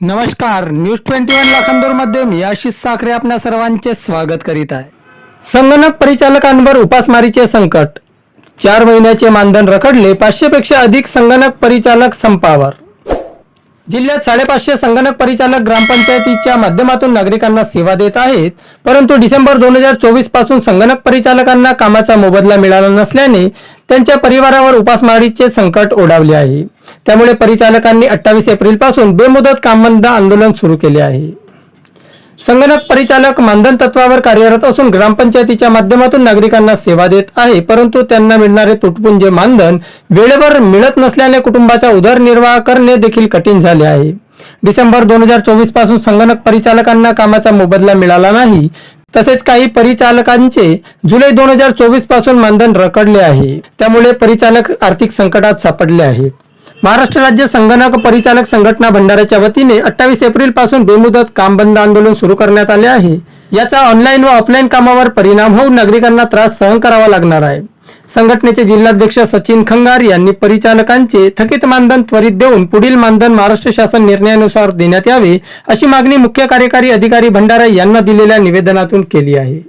नमस्कार news twenty one लाखांदूरमध्ये मी आशिष साखरे आपल्या सर्वांचे स्वागत करीत आहे. संगणक परिचालकांवर उपासमारीचे संकट. चार महिन्याचे मानधन रखडले पाचशे पेक्षा अधिक संगणक परिचालक संपावर. जिल्ह्यात साडेपाचशे संगणक परिचालक ग्रामपंचायतीच्या माध्यमातून नागरिकांना सेवा देत आहेत परंतु डिसेंबर दोन हजार चोवीसपासून संगणक परिचालकांना कामाचा मोबदला मिळाला नसल्याने त्यांच्या परिवारावर उपासमारीचे संकट ओढावले आहे. त्यामुळे परिचालकांनी अठ्ठावीस एप्रिलपासून बेमुदत कामबंद आंदोलन सुरू केले आहे. संगणक परिचालक मानधन तत्वावर कार्यरत असून ग्रामपंचायतीच्या माध्यमातून नागरिकांना सेवा देत आहे परंतु त्यांना मिळणारे तुटपुंजे मानधन वेळेवर मिळत नसल्याने कुटुंबाचा उदरनिर्वाह करणे देखील कठीण झाले आहे. डिसेंबर दोन हजार चोवीसपासून संगणक परिचालकांना कामाचा मोबदला मिळाला नाही तसेच काही परिचालकांचे जुलै दोन हजार चोवीसपासून मानधन रखडले आहे. त्यामुळे परिचालक आर्थिक संकटात सापडले आहेत. महाराष्ट्र राज्य संगणक परिचालक संघटना भंडाऱ्याच्या वतीने अठ्ठावीस एप्रिलपासून बेमुदत काम बंद आंदोलन सुरू करण्यात आले आहे. याचा ऑनलाईन व ऑफलाईन कामावर परिणाम होऊन नागरिकांना त्रास सहन करावा लागणार आहे. संघटनेचे जिल्हाध्यक्ष सचिन खंगार यांनी परिचालकांचे थकीत मानधन त्वरित देऊन पुढील मानधन महाराष्ट्र शासन निर्णयानुसार देण्यात यावे अशी मागणी मुख्य कार्यकारी अधिकारी भंडारा यांना दिलेल्या निवेदनातून केली आहे.